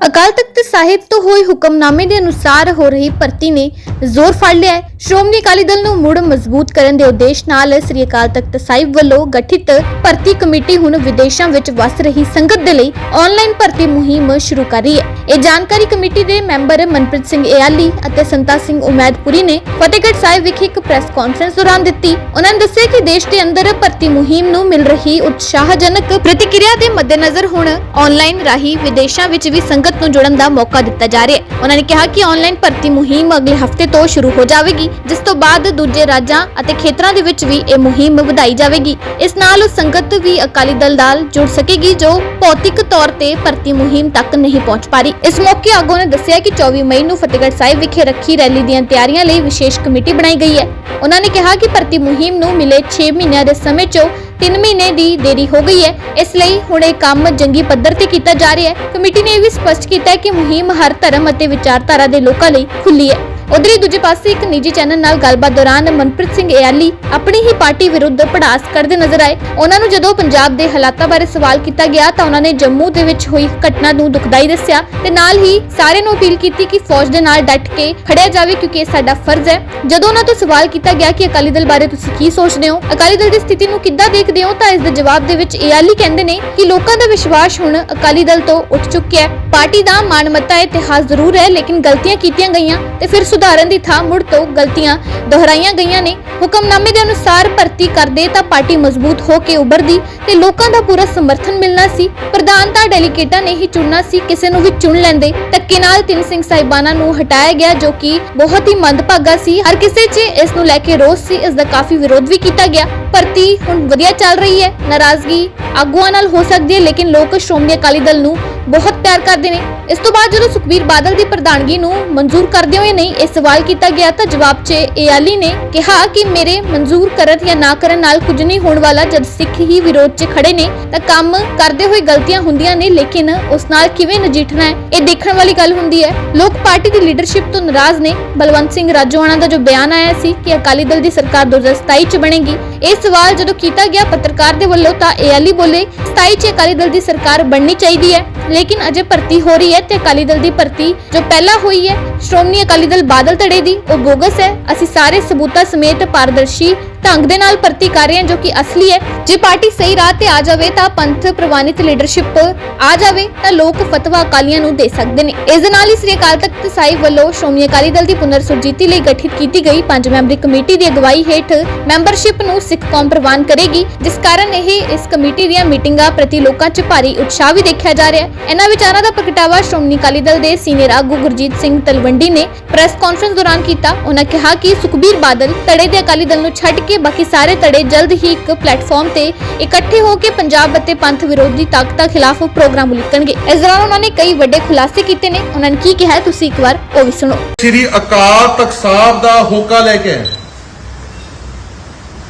ਅਕਾਲ ਤਖਤ ਸਾਹਿਬ ਤੋਂ ਹੋਏ ਹੁਕਮਨਾਮੇ ਦੇ ਅਨੁਸਾਰ ਹੋ ਰਹੀ ਭਰਤੀ ਨੇ ਜ਼ੋਰ ਫੜ ਲਿਆ ਹੈ। ਸ਼੍ਰੋਮਣੀ ਅਕਾਲੀ ਦਲ ਨੂੰ ਮੁੜ ਮਜ਼ਬੂਤ ਕਰਨ ਦੇ ਉਦੇਸ਼ ਨਾਲ ਸ੍ਰੀ ਅਕਾਲ ਤਖਤ ਸਾਹਿਬ ਵੱਲੋਂ ਗਠਿਤ ਭਰਤੀ ਕਮੇਟੀ ਹੁਣ ਵਿਦੇਸ਼ਾਂ ਵਿੱਚ ਵਸ ਰਹੀ ਸੰਗਤ ਦੇ ਲਈ ਆਨਲਾਈਨ ਭਰਤੀ ਮੁਹਿੰਮ ਸ਼ੁਰੂ ਕਰ ਰਹੀ ਹੈ। ਇਹ ਜਾਣਕਾਰੀ ਕਮੇਟੀ ਦੇ ਮੈਂਬਰ ਮਨਪ੍ਰੀਤ ਸਿੰਘ ਇਆਲੀ ਅਤੇ ਸੰਤਾ ਸਿੰਘ ਉਮੈਦਪੁਰੀ ਨੇ ਫਤਿਹਗੜ੍ਹ ਸਾਹਿਬ ਵਿਖੇ ਇੱਕ ਪ੍ਰੈਸ ਕਾਨਫਰੰਸ ਦੌਰਾਨ ਦਿੱਤੀ। ਉਹਨਾਂ ਨੇ ਦੱਸਿਆ ਕਿ ਦੇਸ਼ ਦੇ ਅੰਦਰ ਭਰਤੀ ਮੁਹਿੰਮ ਨੂੰ ਮਿਲ ਰਹੀ ਉਤਸ਼ਾਹਜਨਕ ਪ੍ਰਤੀਕਿਰਿਆ ਦੇ ਮੱਦੇਨਜ਼ਰ ਹੁਣ ਆਨਲਾਈਨ ਰਾਹੀਂ ਵਿਦੇਸ਼ਾਂ ਵਿੱਚ ਵੀ ਸੰਗਤ ਨੂੰ ਜੁੜਨ ਦਾ ਮੌਕਾ ਦਿੱਤਾ ਜਾ ਰਿਹਾ ਹੈ। ਉਹਨਾਂ ਨੇ ਕਿਹਾ ਕਿ ਆਨਲਾਈਨ ਭਰਤੀ ਮੁਹਿੰਮ ਅਗਲੇ ਹਫ਼ਤੇ ਤੋਂ ਸ਼ੁਰੂ ਹੋ ਜਾਵੇਗੀ, ਜਿਸ ਤੋਂ ਬਾਅਦ ਦੂਜੇ ਰਾਜਾਂ ਅਤੇ ਖੇਤਰਾਂ ਦੇ ਵਿੱਚ ਵੀ ਇਹ ਮੁਹਿੰਮ ਵਧਾਈ ਜਾਵੇਗੀ। ਇਸ ਨਾਲ ਸੰਗਤ ਵੀ ਅਕਾਲੀ ਦਲ ਨਾਲ ਜੁੜ ਸਕੇਗੀ, ਜੋ ਭੌਤਿਕ ਤੌਰ ਤੇ ਭਰਤੀ ਮੁਹਿੰਮ ਤੱਕ ਨਹੀਂ ਪਹੁੰਚ ਪਾ ਇਸ ਮੌਕੇ ਆਗੂ ਨੇ ਦੱਸਿਆ ਕਿ 24 ਮਈ ਨੂੰ ਫਤਿਹਗੜ੍ਹ ਸਾਹਿਬ ਵਿਖੇ ਰੱਖੀ ਰੈਲੀ ਦੀਆਂ ਤਿਆਰੀਆਂ ਲਈ ਵਿਸ਼ੇਸ਼ ਕਮੇਟੀ ਬਣਾਈ ਗਈ ਹੈ। ਉਹਨਾਂ ਨੇ ਕਿਹਾ ਕਿ ਭਰਤੀ ਮੁਹਿੰਮ ਨੂੰ ਮਿਲੇ 6 ਮਹੀਨਿਆਂ ਦੇ ਸਮੇਂ 'ਚੋਂ 3 ਮਹੀਨੇ ਦੀ ਦੇਰੀ ਹੋ ਗਈ ਹੈ। ਇਸ ਲਈ ਹੁਣ ਇਹ ਕੰਮ ਜੰਗੀ ਪੱਧਰ ਤੇ ਕੀਤਾ ਜਾ ਰਿਹਾ ਹੈ। ਕਮੇਟੀ ਨੇ ਇਹ ਵੀ ਸਪਸ਼ਟ ਕੀਤਾ ਹੈ ਕਿ ਮੁਹਿੰਮ ਹਰ ਧਰਮ ਅਤੇ ਵਿਚਾਰਧਾਰਾ ਦੇ ਲੋਕਾਂ ਲਈ ਖੁੱਲੀ ਹੈ। ਉਧਰ ਹੀ ਦੂਜੇ ਪਾਸੇ ਇੱਕ ਨਿੱਜੀ ਚੈਨਲ ਨਾਲ ਗੱਲਬਾਤ ਦੌਰਾਨ ਮਨਪ੍ਰੀਤ ਸਿੰਘ ਇਆਲੀ ਆਪਣੀ ਹੀ ਪਾਰਟੀ ਵਿਰੁੱਧ ਪੜਾਸ ਕਰਦੇ ਨਜ਼ਰ ਆਏ। ਉਹਨਾਂ ਨੂੰ ਜਦੋਂ ਪੰਜਾਬ ਦੇ ਹਾਲਾਤਾਂ ਬਾਰੇ ਸਵਾਲ ਕੀਤਾ ਗਿਆ ਤਾਂ ਉਹਨਾਂ ਨੇ ਜੰਮੂ ਦੇ ਵਿੱਚ ਹੋਈ ਘਟਨਾ ਨੂੰ ਦੁਖਦਾਈ ਦੱਸਿਆ ਤੇ ਨਾਲ ਹੀ ਸਾਰੇ ਨੂੰ ਅਪੀਲ ਕੀਤੀ ਕਿ ਫੌਜ ਦੇ ਨਾਲ ਡਟ ਕੇ ਖੜਿਆ ਜਾਵੇ ਕਿਉਂਕਿ ਇਹ ਸਾਡਾ ਫਰਜ਼ ਹੈ। ਜਦੋਂ ਉਹਨਾਂ ਤੋਂ ਸਵਾਲ ਕੀਤਾ ਗਿਆ ਕਿ ਅਕਾਲੀ ਦਲ ਬਾਰੇ ਤੁਸੀਂ ਕੀ ਸੋਚਦੇ ਹੋ, ਅਕਾਲੀ ਦਲ ਦੀ ਸਥਿਤੀ ਨੂੰ ਕਿੱਦਾਂ ਦੇਖਦੇ ਹੋ ਤਾਂ ਇਸ ਦੇ ਜਵਾਬ ਦੇ ਵਿੱਚ ਇਆਲੀ ਕਹਿੰਦੇ ਨੇ ਕਿ ਲੋਕਾਂ ਦਾ ਵਿਸ਼ਵਾਸ ਹੁਣ ਅਕਾਲੀ ਦਲ ਤੋਂ ਉੱਠ ਚੁੱਕਿਆ ਹੈ। ਪਾਰਟੀ ਦਾ ਮਾਨਮੱਤਾ ਇਤਿਹਾਸ ਜ਼ਰੂਰ ਹੈ, ਲੇਕਿਨ ਗਲਤੀਆਂ ਕੀਤੀਆਂ ਗਈਆਂ ਤੇ ਫਿਰ ਸੁਧਾਰਨ ਦੀ ਥਾਂ ਮੁੜ ਤੋਂ ਗਲਤੀਆਂ ਦੁਹਰਾਈਆਂ ਗਈਆਂ ਨੇ। ਹੁਕਮਨਾਮੇ ਦੇ ਅਨੁਸਾਰ ਭਰਤੀ ਕਰਦੇ ਤਾਂ ਪਾਰਟੀ ਮਜ਼ਬੂਤ ਹੋ ਕੇ ਉੱਭਰਦੀ ਤੇ ਲੋਕਾਂ ਦਾ ਪੂਰਾ ਸਮਰਥਨ ਮਿਲਣਾ ਸੀ। ਪ੍ਰਧਾਨ ਤਾਂ ਡੈਲੀਗੇਟਾਂ ਨੇ ਹੀ ਚੁਣਨਾ ਸੀ, ਕਿਸੇ ਨੂੰ ਵੀ ਚੁਣ ਲੈਂਦੇ। ਧੱਕੇ ਨਾਲ ਤਿੰਨ ਸਿੰਘ ਸਾਹਿਬਾਨਾਂ ਨੂੰ ਹਟਾਇਆ ਗਿਆ, ਜੋ ਕਿ ਬਹੁਤ ਹੀ ਮੰਦਭਾਗਾ ਸੀ। ਹਰ ਕਿਸੇ 'ਚ ਇਸ ਨੂੰ ਲੈ ਕੇ ਰੋਸ ਸੀ, ਇਸ ਦਾ ਕਾਫੀ ਵਿਰੋਧ ਵੀ ਕੀਤਾ ਗਿਆ। ਭਰਤੀ ਹੁਣ ਵਧੀਆ ਚੱਲ ਰਹੀ ਹੈ। ਨਾਰਾਜ਼ਗੀ ਆਗੂਆਂ ਨਾਲ ਹੋ ਸਕਦੀ ਹੈ, ਲੇਕਿਨ ਲੋਕ ਸ਼੍ਰੋਮਣੀ ਅਕਾਲੀ ਦਲ ਨੂੰ ਬਹੁਤ ਪਿਆਰ ਕਰਦੇ ਨੇ। ਇਸ ਤੋਂ ਬਾਅਦ ਜਦੋਂ ਸੁਖਬੀਰ ਬਾਦਲ ਦੀ ਪ੍ਰਧਾਨਗੀ ਨੂੰ ਮਨਜ਼ੂਰ ਕਰਦੇ ਹੋਏ ਨਹੀਂ ਇਹ ਸਵਾਲ ਕੀਤਾ ਗਿਆ ਤਾਂ ਜਵਾਬ 'ਚ ਏਆਲੀ ਨੇ ਕਿਹਾ ਕਿ ਮੇਰੇ ਮਨਜ਼ੂਰ ਕਰਨ ਜਾਂ ਨਾ ਕਰਨ ਨਾਲ ਕੁਝ ਨਹੀਂ ਹੋਣ ਵਾਲਾ ਜਦ ਸਿੱਖ ਹੀ ਵਿਰੋਧ 'ਚ ਖੜੇ ਨੇ, ਤਾਂ ਕੰਮ ਕਰਦੇ ਹੋਏ ਗਲਤੀਆਂ ਹੁੰਦੀਆਂ ਨੇ, ਲੇਕਿਨ ਉਸ ਨਾਲ ਕਿਵੇਂ ਨਜਿੱਠਣਾ ਹੈ, ਇਹ ਦੇਖਣ ਵਾਲੀ ਗੱਲ ਹੁੰਦੀ ਹੈ। ਲੋਕ ਪਾਰਟੀ ਦੀ ਲੀਡਰਸ਼ਿਪ ਤੋਂ ਨਾਰਾਜ਼ ਨੇ। ਬਲਵੰਤ ਸਿੰਘ ਰਾਜੋਆਣਾ ਦਾ ਜੋ ਬਿਆਨ ਆਇਆ ਸੀ ਕਿ ਅਕਾਲੀ ਦਲ ਦੀ ਸਰਕਾਰ 2027 ਚ ਬਣੇਗੀ, ਇਹ ਸਵਾਲ ਜਦੋਂ ਕੀਤਾ ਗਿਆ ਪੱਤਰਕਾਰ ਦੇ ਵੱਲੋਂ ਤਾਂ ਏਆਲੀ ਬੋਲੇ 27 ਚ ਅਕਾਲੀ ਦਲ ਦੀ ਸਰਕਾਰ ਬਣਨੀ ਚਾਹੀਦੀ ਹੈ ਲੇਕਿਨ ਅਜੇ ਭਰਤੀ ਹੋ ਰਹੀ ਹੈ ਤੇ ਅਕਾਲੀ ਦਲ ਦੀ ਭਰਤੀ ਜੋ ਪਹਿਲਾਂ ਹੋਈ ਹੈ, ਸ਼੍ਰੋਮਣੀ ਅਕਾਲੀ ਦਲ ਬਾਦਲ ਧੜੇ ਦੀ, ਉਹ ਬੋਗਸ ਹੈ। ਅਸੀਂ ਸਾਰੇ ਸਬੂਤਾਂ ਸਮੇਤ ਪਾਰਦਰਸ਼ੀ ਢੰਗ ਦੇ ਨਾਲ ਭਰਤੀ ਕਰ ਰਹੇ ਹਾਂ, ਜੋ ਕਿ ਅਸਲੀ ਹੈ। ਜੇ ਪਾਰਟੀ ਸਹੀ ਰਾਹ ਤੇ ਆ ਜਾਵੇ ਤਾਂ ਪੰਥ ਪ੍ਰਵਾਨਿਤ ਲੀਡਰਸ਼ਿਪ ਆ ਜਾਵੇ, ਤਾਂ ਲੋਕ ਫਤਵਾ ਅਕਾਲੀਆਂ ਨੂੰ ਦੇ ਸਕਦੇ ਨੇ। ਇਸ ਦੇ ਨਾਲ ਹੀ ਸ੍ਰੀ ਅਕਾਲ ਤਖਤ ਸਾਹਿਬ ਵੱਲੋਂ ਸ਼੍ਰੋਮਣੀ ਅਕਾਲੀ ਦਲ ਦੀ ਪੁਨਰ ਸੁਰਜੀਤੀ ਲਈ ਗਠਿਤ ਕੀਤੀ ਗਈ। ਪੰਜ ਮੈਂਬਰੀ ਕਮੇਟੀ ਦੀ ਅਗਵਾਈ ਹੇਠ ਮੈਂਬਰਸ਼ਿਪ ਨੂੰ ਸਿੱਖ ਕੌਮ ਪ੍ਰਵਾਨ ਕਰੇਗੀ, ਜਿਸ ਕਾਰਨ ਇਹ ਇਸ ਕਮੇਟੀ ਦੀਆਂ ਮੀਟਿੰਗਾਂ ਪ੍ਰਤੀ ਲੋਕਾਂ 'ਚ ਭਾਰੀ ਉਤਸ਼ਾਹ ਵੀ ਦੇਖਿਆ ਜਾ ਰਿਹਾ ਹੈ। ਇਹਨਾਂ ਵਿਚਾਰਾਂ ਦਾ ਪ੍ਰਗਟਾਵਾ ਸ਼੍ਰੋਮਣੀ ਅਕਾਲੀ ਦਲ ਦੇ ਸੀਨੀਅਰ ਆਗੂ ਗੁਰਜੀਤ ਸਿੰਘ ਤਲਵੰਡੀ ਨੇ ਪ੍ਰੈਸ ਕਾਨਫਰੰਸ ਦੌਰਾਨ ਕੀਤਾ। ਉਹਨਾਂ ਕਿਹਾ ਕਿ ਸੁਖਬੀਰ ਬਾਦਲ ਧੜੇ ਦੇ ਅਕਾਲੀ ਦਲ ਨੂੰ ਛੱਡ ਕੇ ਬਾਕੀ ਸਾਰੇ ਧੜੇ ਜਲਦ ਹੀ ਇੱਕ ਪਲੇਟਫਾਰਮ ਤੇ ਇਕੱਠੇ ਹੋ ਕੇ ਪੰਜਾਬ ਅਤੇ ਪੰਥ ਵਿਰੋਧੀ ਤਾਕਤਾਂ ਖਿਲਾਫ ਪ੍ਰੋਗਰਾਮ ਉਲੀਕਣਗੇ। ਇਸ ਦੌਰਾਨ ਉਹਨਾਂ ਨੇ ਕਈ ਵੱਡੇ ਖੁਲਾਸੇ ਕੀਤੇ ਨੇ। ਉਹਨਾਂ ਨੇ ਕੀ ਕਿਹਾ ਤੁਸੀਂ ਇੱਕ ਵਾਰ ਉਹ ਵੀ ਸੁਣੋ। ਸ਼੍ਰੀ ਅਕਾਲ ਤਖਤ ਸਾਹਿਬ ਦਾ ਹੋਕਾ ਲੈ ਕੇ ਆਏ।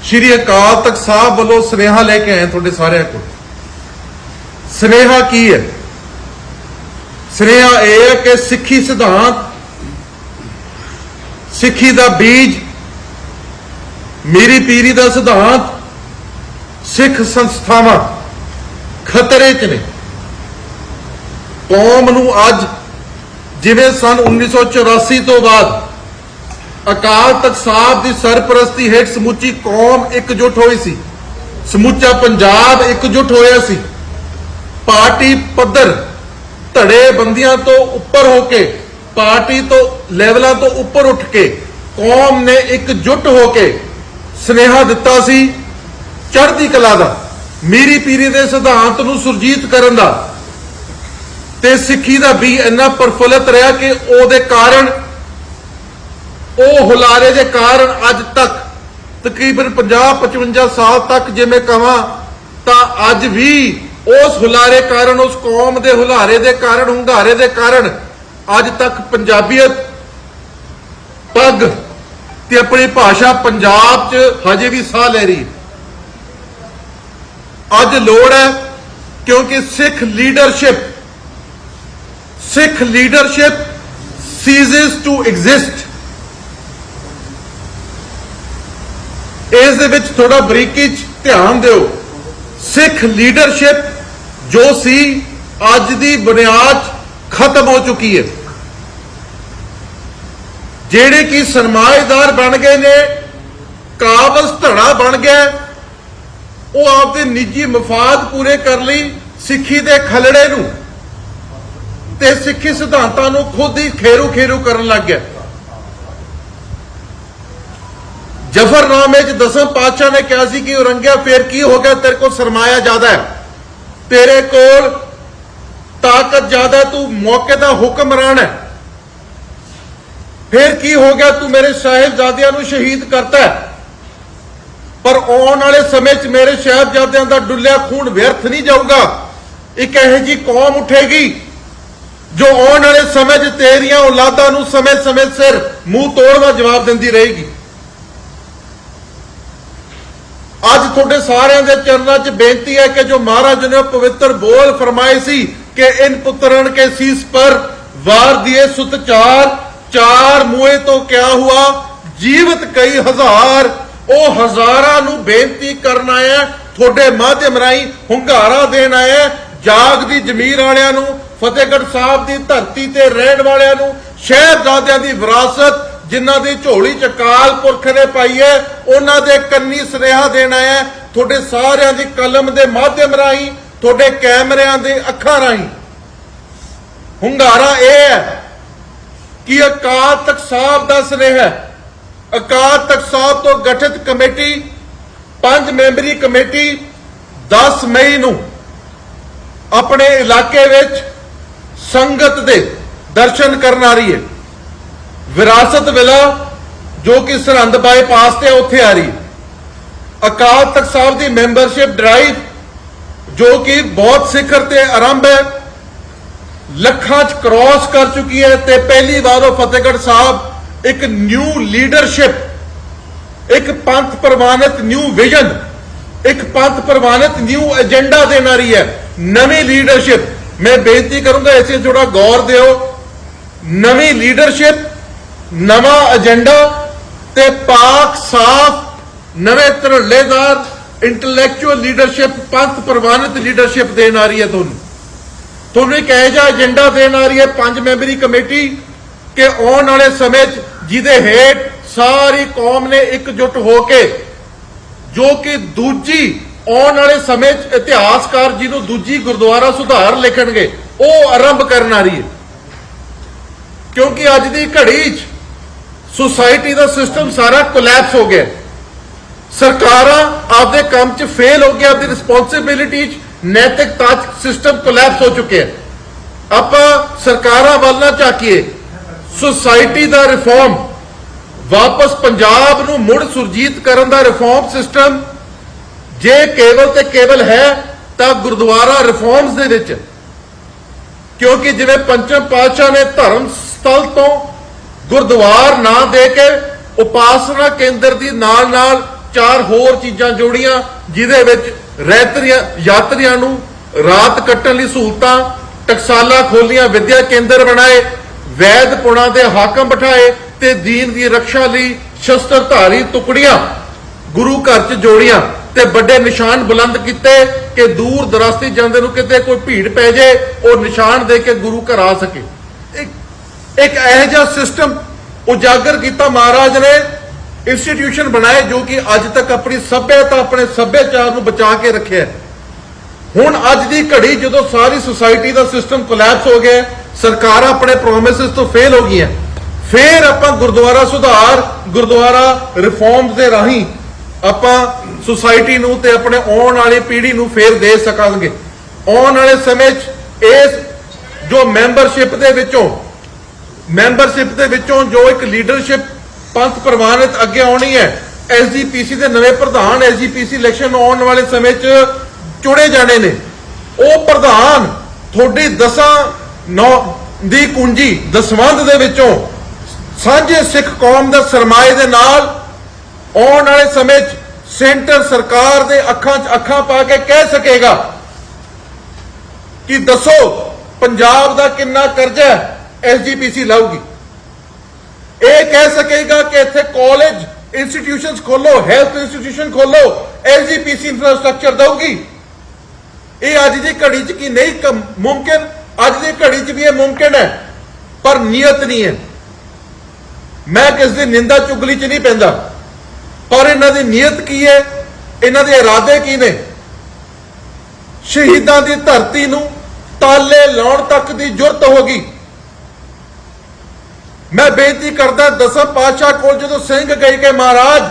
ਸ਼੍ਰੀ ਅਕਾਲ ਤਖਤ ਸਾਹਿਬ ਵੱਲੋਂ ਸੁਨੇਹਾ ਲੈ ਕੇ ਆਏ ਤੁਹਾਡੇ ਸਾਰਿਆਂ ਕੋਲ। ਸੁਨੇਹਾ ਕੀ ਹੈ? ਸੁਨੇਹਾ ਇਹ ਹੈ ਕਿ ਸਿੱਖੀ ਸਿਧਾਂਤ, ਸਿੱਖੀ ਦਾ ਬੀਜ ਮੇਰੀ ਪੀਰੀ ਦਾ ਸਿਧਾਂਤ ਸਿੱਖ ਸੰਸਥਾਵਾਂ ਖਤਰੇ 'ਚ ਨੇ। ਕੌਮ ਨੂੰ ਅੱਜ ਜਿਵੇਂ ਸਨ 1984 ਤੋਂ ਬਾਅਦ ਅਕਾਲ ਤਖਤ ਸਾਹਿਬ ਦੀ ਸਰਪ੍ਰਸਤੀ ਹੇਠ ਸਮੁੱਚੀ ਕੌਮ ਇਕਜੁੱਟ ਹੋਈ ਸੀ। ਸਮੁੱਚਾ ਪੰਜਾਬ ਇਕਜੁੱਟ ਹੋਇਆ ਸੀ। ਪਾਰਟੀ ਪੱਧਰ ਧੜੇ ਬੰਦੀਆਂ ਤੋਂ ਉੱਪਰ ਹੋ ਕੇ, ਪਾਰਟੀ ਤੋਂ ਲੈਵਲਾਂ ਤੋਂ ਉੱਪਰ ਉੱਠ ਕੇ, ਕੌਮ ਨੇ ਇਕਜੁੱਟ ਹੋ ਕੇ ਸਨੇਹਾ ਦਿੱਤਾ ਸੀ ਚੜ੍ਹਦੀ ਕਲਾ ਦਾ, ਮੀਰੀ ਪੀਰੀ ਦੇ ਸਿਧਾਂਤ ਨੂੰ ਸੁਰਜੀਤ ਕਰਨ ਦਾ। ਤੇ ਸਿੱਖੀ ਦਾ ਵੀ ਇੰਨਾ ਪ੍ਰਫੁੱਲਤ ਰਿਹਾ ਕਿ ਉਹਦੇ ਕਾਰਨ, ਉਹ ਹੁਲਾਰੇ ਦੇ ਕਾਰਨ ਅੱਜ ਤੱਕ ਤਕਰੀਬਨ 50 55 ਸਾਲ ਤੱਕ ਜੇ ਮੈਂ ਕਹਾਂ, ਤਾਂ ਅੱਜ ਵੀ ਉਸ ਹੁਲਾਰੇ ਕਾਰਨ, ਉਸ ਕੌਮ ਦੇ ਹੁਲਾਰੇ ਦੇ ਕਾਰਨ, ਹੁੰਗਾਰੇ ਦੇ ਕਾਰਨ ਅੱਜ ਤੱਕ ਪੰਜਾਬੀਅਤ ਪੱਗ ਤੇ ਆਪਣੀ ਭਾਸ਼ਾ ਪੰਜਾਬ 'ਚ ਹਜੇ ਵੀ ਸਾਹ ਲੈ ਰਹੀ ਅੱਜ ਲੋੜ ਹੈ ਕਿਉਂਕਿ Sikh leadership Sikh leadership ceases to exist. ਇਸ ਦੇ ਵਿੱਚ ਥੋੜਾ ਬਰੀਕੀ ਚ ਧਿਆਨ ਦਿਓ। ਸਿੱਖ ਲੀਡਰਸ਼ਿਪ ਜੋ ਸੀ, ਅੱਜ ਦੀ ਬੁਨਿਆਦ 'ਚ ਖਤਮ ਹੋ ਚੁੱਕੀ ਹੈ। ਜਿਹੜੇ ਕਿ ਸਰਮਾਏਦਾਰ ਬਣ ਗਏ ਨੇ, ਕਾਬਜ਼ ਧੜਾ ਬਣ ਗਿਆ, ਉਹ ਆਪਦੇ ਨਿੱਜੀ ਮਫਾਦ ਪੂਰੇ ਕਰਨ ਲਈ ਸਿੱਖੀ ਦੇ ਖਲੜੇ ਨੂੰ ਤੇ ਸਿੱਖੀ ਸਿਧਾਂਤਾਂ ਨੂੰ ਖੁਦ ਹੀ ਖੇਰੂ ਖੇਰੂ ਕਰਨ ਲੱਗ ਗਿਆ। ਜਫਰਨਾਮੇ ਚ ਦਸਮ ਪਾਤਸ਼ਾਹ ਨੇ ਕਿਹਾ ਸੀ ਕਿ ਔਰੰਗਿਆ ਫੇਰ ਕੀ ਹੋ ਗਿਆ? ਤੇਰੇ ਕੋਲ ਸਰਮਾਇਆ ਜ਼ਿਆਦਾ ਹੈ। ਤੇਰੇ ਕੋਲ ਤਾਕਤ ਜ਼ਿਆਦਾ ਤੂੰ ਮੌਕੇ ਦਾ ਹੁਕਮਰਾਨ ਹੈ। ਫਿਰ ਕੀ ਹੋ ਗਿਆ? ਤੂੰ ਮੇਰੇ ਸਾਹਿਬਜ਼ਾਦਿਆਂ ਨੂੰ ਸ਼ਹੀਦ ਕਰਤਾ ਪਰ ਆਉਣ ਵਾਲੇ ਸਮੇਂ 'ਚ ਮੇਰੇ ਸਾਹਿਬਜ਼ਾਦਿਆਂ ਦਾ ਡੁੱਲਿਆ ਖੂਨ ਵਿਅਰਥ ਨਹੀਂ ਜਾਊਗਾ। ਇੱਕ ਇਹੋ ਜੀ ਕੌਮ ਉੱਠੇਗੀ ਜੋ ਆਉਣ ਵਾਲੇ ਸਮੇਂ 'ਚ ਤੇਰੀਆਂ ਔਲਾਦਾਂ ਨੂੰ ਸਮੇਂ-ਸਮੇਂ ਸਿਰ ਮੂੰਹ ਤੋੜਵਾ ਜਵਾਬ ਦਿੰਦੀ ਰਹੇਗੀ। ਅੱਜ ਤੁਹਾਡੇ ਸਾਰਿਆਂ ਦੇ ਚਰਨਾਂ 'ਚ ਬੇਨਤੀ ਹੈ ਕਿ ਜੋ ਮਹਾਰਾਜ ਨੇ ਉਹ ਪਵਿੱਤਰ ਬੋਲ ਫਰਮਾਏ ਸੀ ਕਿ ਇਨ ਪੁੱਤਰਨ ਕੇ ਸੀਸ ਪਰ ਵਾਰ ਦਿਏ ਸੁਤ ਚਾਰ ਚਾਰ ਮੂਏ ਤੋਂ ਕਿਆ ਹੁਆ? ਜੀਵਤ ਕਈ ਹਜ਼ਾਰ। ਉਹ ਹਜ਼ਾਰਾਂ ਨੂੰ ਬੇਨਤੀ ਕਰਨ ਆਇਆ ਹੈ, ਤੁਹਾਡੇ ਮਾਧਿਅਮ ਰਾਹੀਂ ਹੁੰਗਾਰਾ ਦੇਣ ਆਇਆ ਹੈ, ਜਾਗ ਦੀ ਜ਼ਮੀਰ ਵਾਲਿਆਂ ਨੂੰ ਫਤਿਹਗੜ੍ਹ ਸਾਹਿਬ ਦੀ ਧਰਤੀ ਤੇ ਰਹਿਣ ਵਾਲਿਆਂ ਨੂੰ ਸ਼ਹਿਬਜ਼ਾਦਿਆਂ ਦੀ ਵਿਰਾਸਤ ਜਿਨ੍ਹਾਂ ਦੀ ਝੋਲੀ ਚ ਕਾਲ ਪੁਰਖ ਨੇ ਪਾਈ ਹੈ ਉਹਨਾਂ ਦੇ ਕੰਨੀ ਸੁਨੇਹਾ ਦੇਣਾ ਹੈ ਤੁਹਾਡੇ ਸਾਰਿਆਂ ਦੀ ਕਲਮ ਦੇ ਮਾਧਿਅਮ ਰਾਹੀਂ ਤੁਹਾਡੇ ਕੈਮਰਿਆਂ ਦੇ ਅੱਖਾਂ ਰਾਹੀਂ। ਹੁੰਗਾਰਾ ਇਹ ਹੈ ਕਿ ਅਕਾਲ ਤਖਤ ਸਾਹਿਬ ਦਾ ਸੁਨੇਹਾ ਅਕਾਲ ਤਖਤ ਸਾਹਿਬ ਤੋਂ ਗਠਿਤ ਕਮੇਟੀ ਪੰਜ ਮੈਂਬਰੀ ਕਮੇਟੀ 10 ਮਈ ਨੂੰ ਆਪਣੇ ਇਲਾਕੇ ਵਿੱਚ ਸੰਗਤ ਦੇ ਦਰਸ਼ਨ ਕਰਨ ਆ ਰਹੀ ਹੈ। ਵਿਰਾਸਤ ਵਿਲਾ ਜੋ ਕਿ ਸਰਹੰਦ ਬਾਈਪਾਸ ਤੇ ਆ, ਉੱਥੇ ਆ ਰਹੀ ਹੈ। ਅਕਾਲ ਤਖਤ ਸਾਹਿਬ ਦੀ ਮੈਂਬਰਸ਼ਿਪ ਡਰਾਈਵ ਜੋ ਕਿ ਬਹੁਤ ਸਿਖਰ ਤੇ ਆਰੰਭ ਹੈ। ਲੱਖਾਂ ਚ ਕ੍ਰਾਸ ਕਰ ਚੁੱਕੀ ਹੈ ਤੇ ਪਹਿਲੀ ਵਾਰ ਉਹ ਫਤਿਹਗੜ੍ਹ ਸਾਹਿਬ ਇੱਕ ਨਿਊ ਲੀਡਰਸ਼ਿਪ ਇੱਕ ਪੰਥ ਪ੍ਰਵਾਨਿਤ ਨਿਊ ਵਿਜ਼ਨ ਇੱਕ ਪੰਥ ਪ੍ਰਵਾਨਿਤ ਨਿਊ ਏਜੰਡਾ ਦੇਣ ਆ ਰਹੀ ਹੈ। ਨਵੀਂ ਲੀਡਰਸ਼ਿਪ ਮੈਂ ਬੇਨਤੀ ਕਰੂੰਗਾ ਇਸੇ ਥੋੜਾ ਗੌਰ ਦਿਓ। ਨਵੀਂ ਲੀਡਰਸ਼ਿਪ ਨਵਾਂ ਏਜੰਡਾ ਤੇ ਪਾਕ ਸਾਫ਼, ਨਵੇਂ ਧੜੱਲੇਦਾਰ ਇੰਟੈਲੈਕਚੁਅਲ ਲੀਡਰਸ਼ਿਪ ਪੰਥ ਪ੍ਰਵਾਨਿਤ ਲੀਡਰਸ਼ਿਪ ਦੇਣ ਆ ਰਹੀ ਹੈ ਤੁਹਾਨੂੰ। ਤੁਹਾਨੂੰ ਇੱਕ ਇਹੋ ਜਿਹਾ ਏਜੰਡਾ ਦੇਣ ਆ ਰਹੀ ਹੈ ਪੰਜ ਮੈਂਬਰੀ ਕਮੇਟੀ ਕਿ ਆਉਣ ਵਾਲੇ ਸਮੇਂ 'ਚ ਜਿਹਦੇ ਹੇਠ ਸਾਰੀ ਕੌਮ ਨੇ ਇਕਜੁੱਟ ਹੋ ਕੇ ਜੋ ਕਿ ਦੂਜੀ ਆਉਣ ਵਾਲੇ ਸਮੇਂ 'ਚ ਇਤਿਹਾਸਕਾਰ ਜਿਹਨੂੰ ਦੂਜੀ ਗੁਰਦੁਆਰਾ ਸੁਧਾਰ ਲਿਖਣਗੇ, ਉਹ ਆਰੰਭ ਕਰਨ ਆ ਰਹੀ ਹੈ। ਕਿਉਂਕਿ ਅੱਜ ਦੀ ਘੜੀ 'ਚ ਸੁਸਾਇਟੀ ਦਾ ਸਿਸਟਮ ਸਾਰਾ ਕੋਲੈਪਸ ਹੋ ਗਿਆ। ਸਰਕਾਰਾਂ ਆਪਦੇ ਕੰਮ 'ਚ ਫੇਲ ਹੋ ਗਿਆ ਆਪਦੀ ਰਿਸਪੌਂਸਿਬਿਲਿਟੀ 'ਚ ਨੈਤਿਕਤਾ 'ਚ ਸਿਸਟਮ ਕੋਲੈਪਸ ਹੋ ਚੁੱਕਿਆ ਆਪਾਂ ਸਰਕਾਰਾਂ ਵੱਲ ਨਾ ਝਾਕੀਏ। ਸੁਸਾਇਟੀ ਦਾ ਰਿਫਾਰਮ ਵਾਪਸ ਪੰਜਾਬ ਨੂੰ ਮੁੜ ਸੁਰਜੀਤ ਕਰਨ ਦਾ ਰਿਫਾਰਮ ਸਿਸਟਮ ਜੇ ਕੇਵਲ ਤੇ ਕੇਵਲ ਹੈ, ਤਾਂ ਗੁਰਦੁਆਰਾ ਰਿਫਾਰਮਸ ਦੇ ਵਿੱਚ। ਕਿਉਂਕਿ ਜਿਵੇਂ ਪੰਚਮ ਪਾਤਸ਼ਾਹ ਨੇ ਧਰਮ ਸਥਲ ਤੋਂ ਗੁਰਦੁਆਰ ਨਾ ਦੇ ਕੇ ਉਪਾਸਨਾ ਕੇਂਦਰ ਦੀ ਨਾਲ ਨਾਲ ਚਾਰ ਹੋਰ ਚੀਜ਼ਾਂ ਜੋੜੀਆਂ, ਜਿਹਦੇ ਵਿੱਚ ਰਹਿਤਰੀਆਂ ਯਾਤਰੀਆਂ ਨੂੰ ਰਾਤ ਕੱਟਣ ਲਈ ਸਹੂਲਤਾਂ, ਟਕਸਾਲਾ ਖੋਲੀਆਂ ਵਿਦਿਆ ਕੇਂਦਰ ਬਣਾਏ, ਵੈਦ ਪੁਣਾ ਦੇ ਹਾਕਮ ਬਿਠਾਏ ਤੇ ਦੀਨ ਦੀ ਰੱਖਿਆ ਲਈ ਸ਼ਸਤਰਧਾਰੀ ਟੁਕੜੀਆਂ, ਗੁਰੂ ਘਰ ਚ ਜੋੜੀਆਂ ਤੇ ਵੱਡੇ ਨਿਸ਼ਾਨ ਬੁਲੰਦ ਕੀਤੇ ਕਿ ਦੂਰ ਦਰਾਸਤੀ ਜਾਂਦੇ ਨੂੰ ਕਿਤੇ ਕੋਈ ਭੀੜ ਪੈ ਜਾਏ ਉਹ ਨਿਸ਼ਾਨ ਦੇ ਕੇ ਗੁਰੂ ਘਰ ਆ ਸਕੇ। ਇੱਕ ਇੱਕ ਇਹੋ ਜਿਹਾ ਸਿਸਟਮ ਉਜਾਗਰ ਕੀਤਾ ਮਹਾਰਾਜ ਨੇ ਇੰਸਟੀਟਿਊਸ਼ਨ ਬਣਾਏ ਜੋ ਕਿ ਅੱਜ ਤੱਕ ਆਪਣੀ ਸੱਭਿਅਤਾ ਆਪਣੇ ਸੱਭਿਆਚਾਰ ਨੂੰ ਬਚਾ ਕੇ ਰੱਖਿਆ ਹੁਣ ਅੱਜ ਦੀ ਘੜੀ ਜਦੋਂ ਸਾਰੀ ਸੁਸਾਇਟੀ ਦਾ ਸਿਸਟਮ ਕੋਲੈਪਸ ਹੋ ਗਿਆ ਹੈ, ਸਰਕਾਰਾਂ ਆਪਣੇ ਪ੍ਰੋਮਿਸਸ ਤੋਂ ਫੇਲ ਹੋ ਗਈਆਂ ਫੇਰ ਆਪਾਂ ਗੁਰਦੁਆਰਾ ਸੁਧਾਰ ਗੁਰਦੁਆਰਾ ਰਿਫਾਰਮਸ ਦੇ ਰਾਹੀਂ ਆਪਾਂ ਸੁਸਾਇਟੀ ਨੂੰ ਤੇ ਆਪਣੇ ਆਉਣ ਵਾਲੀ ਪੀੜ੍ਹੀ ਨੂੰ ਫੇਰ ਦੇ ਸਕਾਂਗੇ। ਆਉਣ ਵਾਲੇ ਸਮੇਂ 'ਚ ਇਸ ਜੋ ਮੈਂਬਰਸ਼ਿਪ ਦੇ ਵਿੱਚੋਂ ਮੈਂਬਰਸ਼ਿਪ ਦੇ ਵਿੱਚੋਂ ਜੋ ਇੱਕ ਲੀਡਰਸ਼ਿਪ ਪੰਥ ਪ੍ਰਵਾਨਿਤ ਅੱਗੇ ਆਉਣੀ ਹੈ। ਐਸਜੀਪੀਸੀ ਦੇ ਨਵੇਂ ਪ੍ਰਧਾਨ ਐਸਜੀਪੀਸੀ ਇਲੈਕਸ਼ਨ ਆਉਣ ਵਾਲੇ ਸਮੇਂ 'ਚ ਚੁਣੇ ਜਾਣੇ ਨੇ। ਉਹ ਪ੍ਰਧਾਨ ਤੁਹਾਡੀ ਦਸਾਂ ਨੌ ਦੀ ਕੁੰਜੀ ਦਸਵੰਦ ਦੇ ਵਿੱਚੋਂ ਸਾਂਝੇ ਸਿੱਖ ਕੌਮ ਦੇ ਸਰਮਾਏ ਦੇ ਨਾਲ ਆਉਣ ਵਾਲੇ ਸਮੇਂ 'ਚ ਸੈਂਟਰ ਸਰਕਾਰ ਦੇ ਅੱਖਾਂ 'ਚ ਅੱਖਾਂ ਪਾ ਕੇ ਕਹਿ ਸਕੇਗਾ ਕਿ ਦੱਸੋ, ਪੰਜਾਬ ਦਾ ਕਿੰਨਾ ਕਰਜ਼ਾ ਐਸਜੀਪੀਸੀ ਲਾਊਗੀ। ਇਹ ਕਹਿ ਸਕੇਗਾ ਕਿ ਇੱਥੇ ਕਾਲਜ ਇੰਸਟੀਟਿਊਸ਼ਨਸ ਖੋਲੋ ਹੈਲਥ ਇੰਸਟੀਟਿਊਸ਼ਨ ਖੋਲੋ ਐਸਜੀਪੀਸੀ ਇਨਫਰਾਸਟ੍ਰਕਚਰ ਦਊਗੀ। ਇਹ ਅੱਜ ਦੀ ਘੜੀ 'ਚ ਕੀ ਨਹੀਂ ਮੁਮਕਿਨ? ਅੱਜ ਦੀ ਘੜੀ 'ਚ ਵੀ ਇਹ ਮੁਮਕਿਨ ਹੈ, ਪਰ ਨੀਅਤ ਨਹੀਂ ਹੈ। ਮੈਂ ਕਿਸ ਦੀ ਨਿੰਦਾ ਚੁਗਲੀ 'ਚ ਨਹੀਂ ਪੈਂਦਾ। ਪਰ ਇਹਨਾਂ ਦੀ ਨੀਅਤ ਕੀ ਹੈ? ਇਹਨਾਂ ਦੇ ਇਰਾਦੇ ਕੀ ਨੇ? ਸ਼ਹੀਦਾਂ ਦੀ ਧਰਤੀ ਨੂੰ ਤਾਲੇ ਲਾਉਣ ਤੱਕ ਦੀ ਜੁਰਤ ਹੋ ਮੈਂ ਬੇਨਤੀ ਕਰਦਾ ਦਸਮ ਪਾਤਸ਼ਾਹ ਕੋਲ ਜਦੋਂ ਸਿੰਘ ਗਏ ਕਿ ਮਹਾਰਾਜ